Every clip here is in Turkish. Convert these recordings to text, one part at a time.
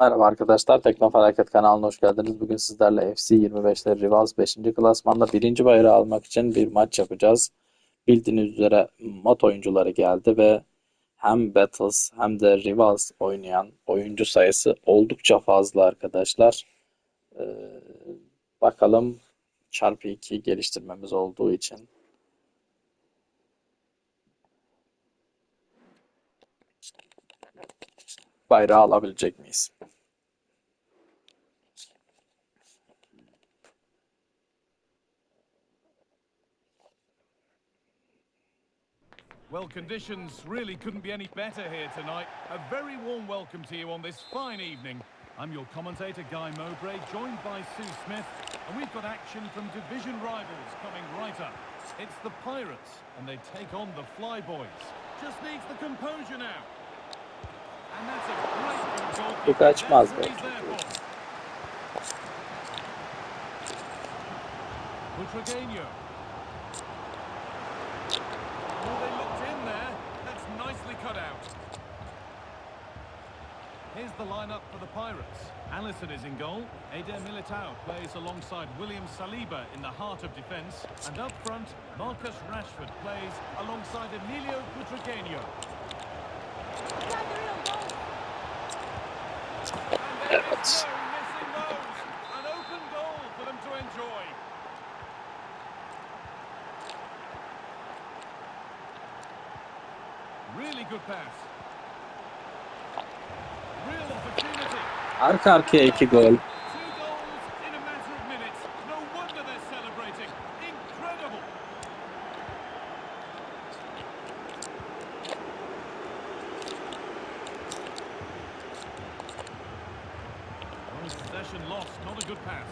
Merhaba arkadaşlar, Teknofelaket kanalına hoş geldiniz. Bugün sizlerle FC 25'te Rivals 5. klasmanda birinci bayrağı almak için bir maç yapacağız. Bildiğiniz üzere mod oyuncuları geldi ve hem Battles hem de Rivals oynayan oyuncu sayısı oldukça fazla arkadaşlar. Ee, bakalım çarpı 2 geliştirmemiz olduğu için bayrağı alabilecek miyiz? Well, conditions really couldn't be any better here tonight. A very warm welcome to you on this fine evening. I'm your commentator, Guy Mowbray, joined by Sue Smith, and we've got action from division rivals coming right up. It's the Pirates, and they take on the Flyboys. Just needs the composure now. And that's a great goal. Bu kaçmaz belki. Here's the lineup for the Pirates. Allison is in goal. Eder Militao plays alongside William Saliba in the heart of defence. And up front, Marcus Rashford plays alongside Emilio Butragueño. Opportunity. Arka arkaya iki gol. Two goals in a matter of minutes. No wonder they're celebrating. Incredible. Oh, possession lost. Not a good pass.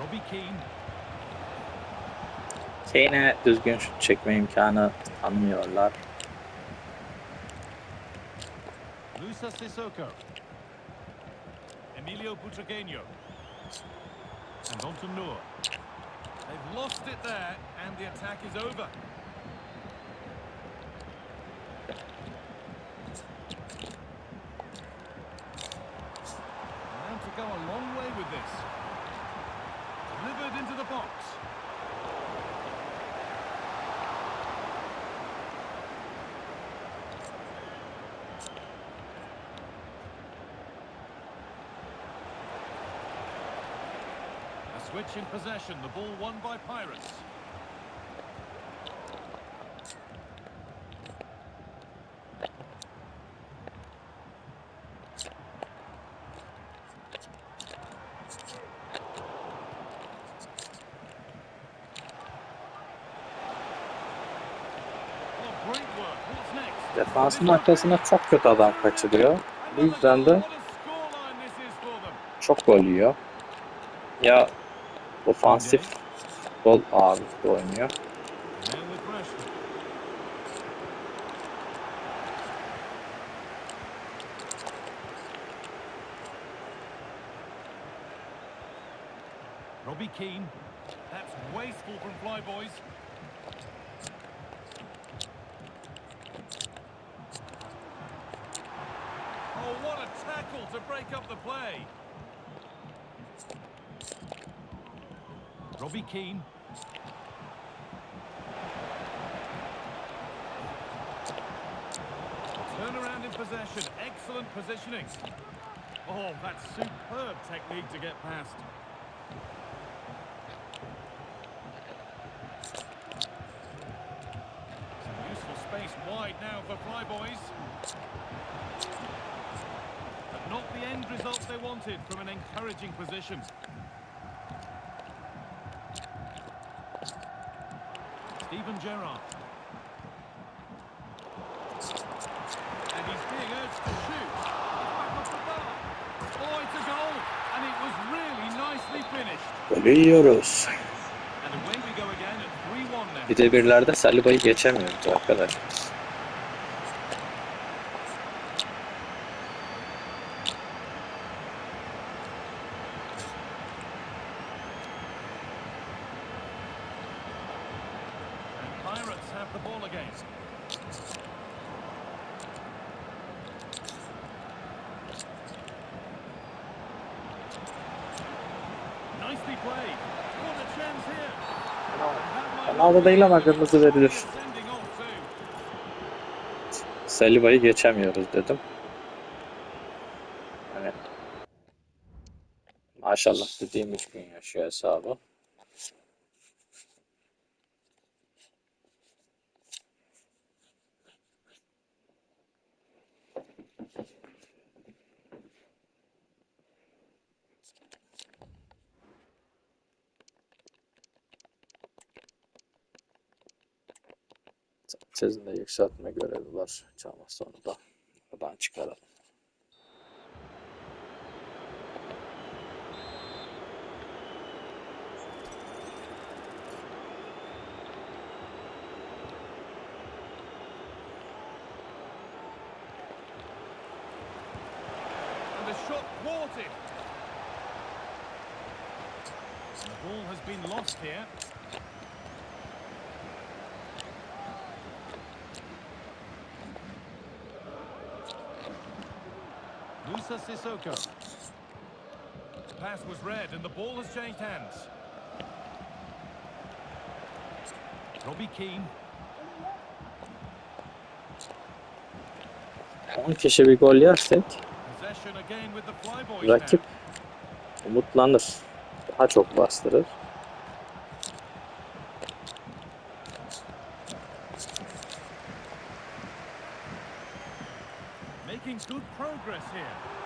Robbie Keane. Kane'e düzgün şut çekme imkanı tanımıyorlar. Musa Sissoko. Emilio Butragueño. And on Noor. They've lost it there, and the attack is over. And to go a long way with this. Delivered into the box. A switch in possession, the ball won by Pirates. Defansın arkasına çok kötü adam kaçırıyor. Bu yüzden de çok gol yiyor. Ya ofansif gol ağırlıklı oynuyor. Robbie Keane. That's wasteful from Flyboys. Oh, what a tackle to break up the play. Robbie Keane. Turn around in possession. Excellent positioning. Oh, that's superb technique to get past. Useful space wide now for Flyboys. But not the end result they wanted from an encouraging position. Stephen Gerrard. And he's being urged to shoot. Back off the bar. Oh, it's a goal. And it was really nicely finished. Golü yiyoruz. And away we go again at 3-1 now. Bir de birlerde Saliba'yı geçemiyoruz arkadaşlar. the ball again. Nicely played. What a chance here. And that might Penaltı değil ama kırmızı verilir. Saliba'yı geçemiyoruz dedim. Hani maşallah dediğim üç gün yaşıyor hesabı. Sanchez'in de yükseltme görevi var. Çama sonunda. Buradan çıkaralım. Ball has been lost here. Musa Sissoko. The pass was read and the ball has changed hands. Robbie Keane. 10 kişi bir gol yersek rakip umutlanır. Daha çok bastırır. Making good progress here.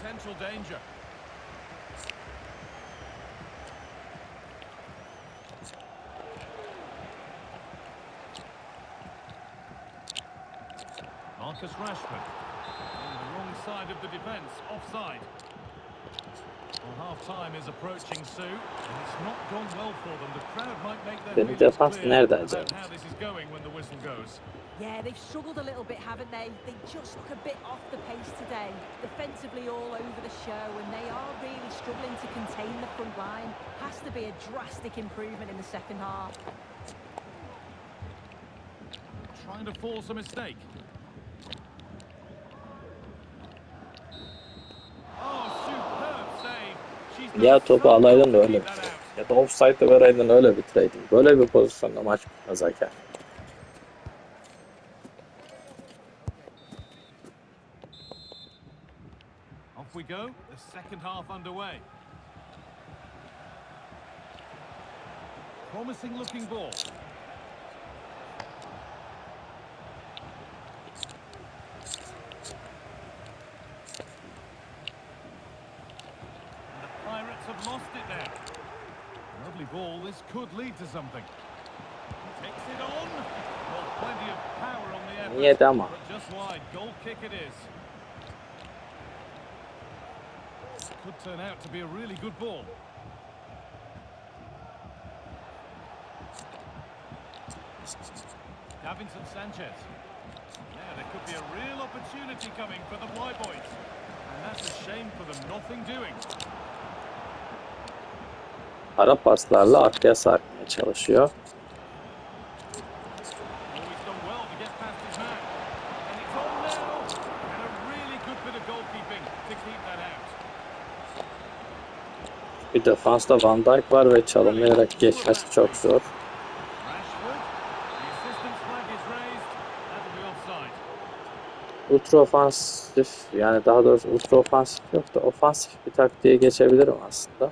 Potential danger. Marcus Rashford on the wrong side of the defence, offside. Well, half time is approaching soon, and it's not gone well for them. The crowd might make their Benim feelings defans clear nerede about acaba? how this is going when the whistle goes. Yeah, they've struggled a little bit, haven't they? They just look a bit off the pace today. Defensively all over the show, and they are really struggling to contain the front line. Has to be a drastic improvement in the second half. Trying to force a mistake. Ya topu alaydın da öyle bitireydin. Ya da offside'ı vereydin öyle bitireydin. Böyle bir pozisyonda maç bitmez hakem. Off we go, the second half underway. Promising looking ball. Have lost it now. Lovely ball, this could lead to something. Takes it on. Well, plenty of power on the effort. Niyet ama. But just wide, goal kick it is. Could turn out to be a really good ball. Davinson Sanchez. Yeah, there could be a real opportunity coming for the Fly Boys. And that's a shame for them, nothing doing. Ara paslarla arkaya sarkmaya çalışıyor. Bir defansta Van Dijk var ve çalımlayarak geçmesi çok zor. Ultra ofansif yani daha doğrusu ultra ofansif yok da ofansif bir taktiğe geçebilirim aslında.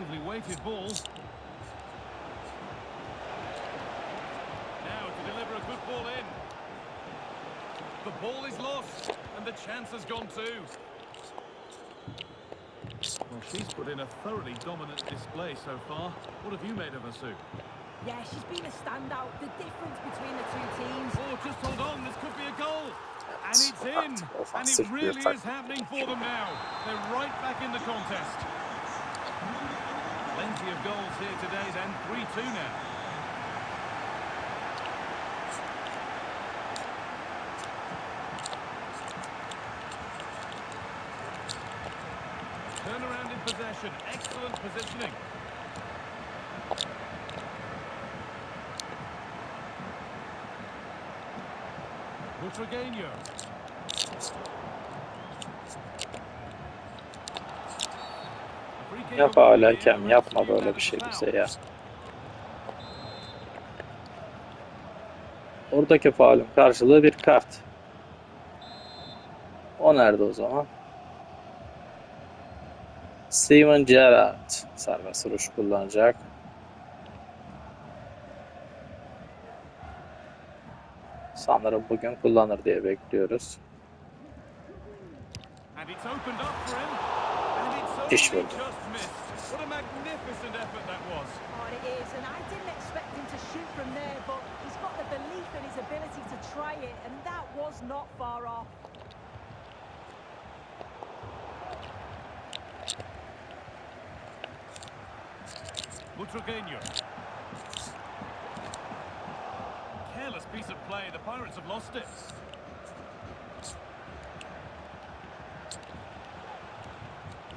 Beautifully weighted ball. Now to deliver a good ball in. The ball is lost, and the chance has gone too. Well, she's put in a thoroughly dominant display so far. What have you made of her, Sue? Yeah, she's been a standout. The difference between the two teams. Oh, just hold on, this could be a goal. And it's in. And it really is happening for them now. They're right back in the contest. Plenty of goals here today, then 3-2 now. Turnaround in possession, excellent positioning. Butragueño. Yap hala yapma böyle bir şey bize ya. Oradaki faulün karşılığı bir kart. O nerede o zaman? Steven Gerrard serbest vuruş kullanacak. Sanırım bugün kullanır diye bekliyoruz. And it's Diş only vurdu. just missed. What a magnificent effort that was. Oh, it is, and I didn't expect him to shoot from there, but he's got the belief in his ability to try it, and that was not far off. Butragueño. Careless piece of play. The Pirates have lost it.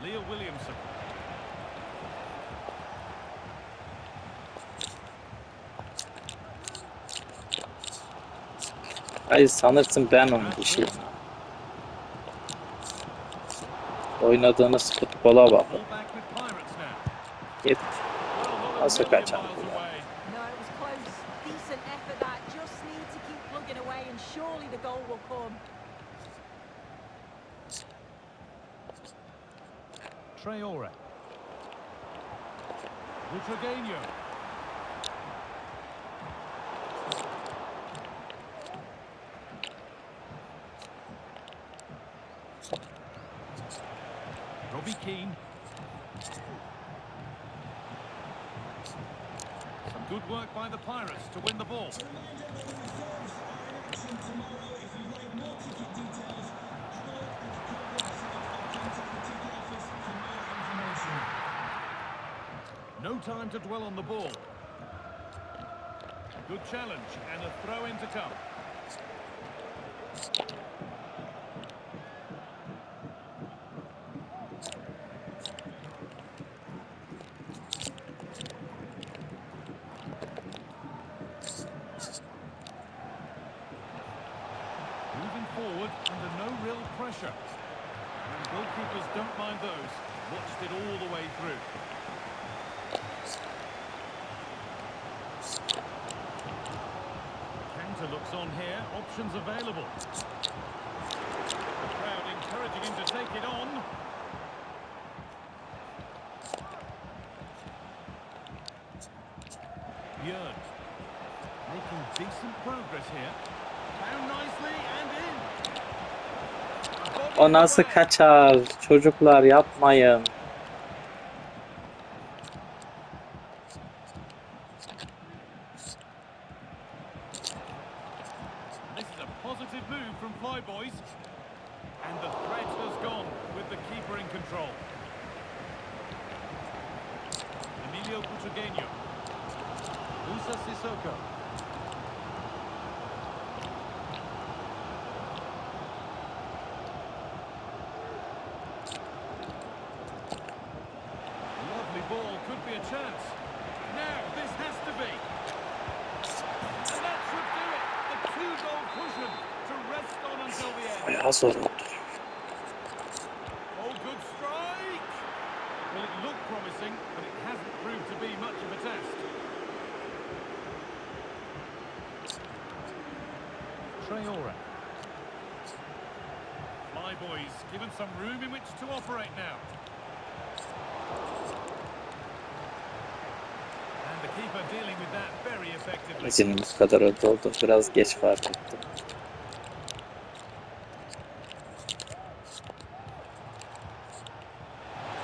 Leo Williamson. Ay sanırsın ben onun dişiyim. Oynadığınız futbola bak. Git. Nasıl million Traore. Butragueño. Robbie Keane. Some good work by the Pirates to win the ball. No time to dwell on the ball. Good challenge and a throw in to come. Kanta looks on here. Options available. The crowd encouraging him to take it on. Björn making decent progress here. Found nicely and in. O nasıl kaçar? Çocuklar yapmayın. Positive move from Flyboys. And the threat has gone with the keeper in control. Emilio Butragueño. Musa Sissoko. Lovely ball, could be a chance. A test. Traore. Flyboys given some room in which to operate now. And the keeper dealing with that very effectively. İzinin bu kadar oldu. Biraz geç fark ettim.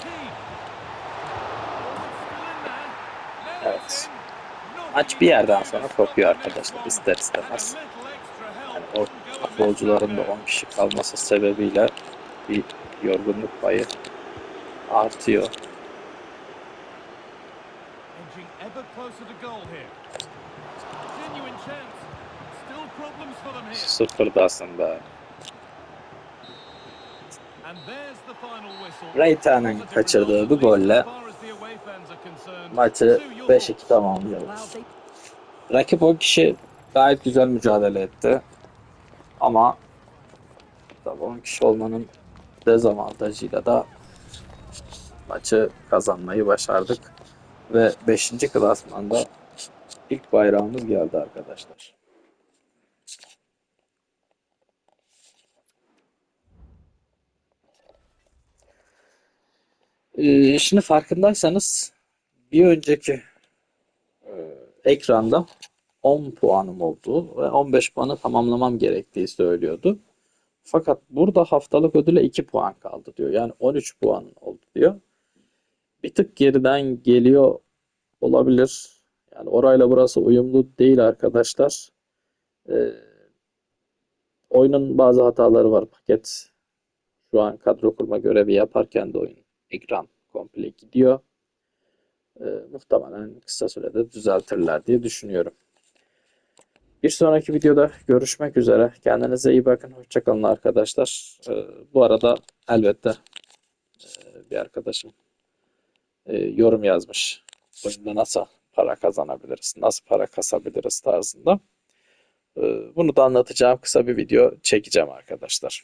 Keane. Oh, it's still in there. Now Evet. it's in. Not Maç bir yerden sonra kopuyor arkadaşlar ister istemez. Yani o futbolcuların da right 10 kişi kalması sebebiyle bir yorgunluk payı artıyor. Edging ever Reita'nın kaçırdığı bir golle maçı 5-2 tamamlıyoruz. Rakip o kişi gayet güzel mücadele etti. Ama tabii 10 kişi olmanın dezavantajıyla da maçı kazanmayı başardık. Ve 5. klasmanda ilk bayrağımız geldi arkadaşlar. Ee, şimdi farkındaysanız bir önceki e, ekranda 10 puanım olduğu ve 15 puanı tamamlamam gerektiği söylüyordu. Fakat burada haftalık ödüle 2 puan kaldı diyor. Yani 13 puan oldu diyor. Bir tık geriden geliyor olabilir. Yani orayla burası uyumlu değil arkadaşlar. Ee, oyunun bazı hataları var. Paket şu an kadro kurma görevi yaparken de oyun ekran komple gidiyor. Ee, muhtemelen kısa sürede düzeltirler diye düşünüyorum. Bir sonraki videoda görüşmek üzere. Kendinize iyi bakın. Hoşçakalın arkadaşlar. Ee, bu arada elbette e, bir arkadaşım e, yorum yazmış. Oyunda nasıl para kazanabiliriz, nasıl para kasabiliriz tarzında. Ee, bunu da anlatacağım kısa bir video çekeceğim arkadaşlar.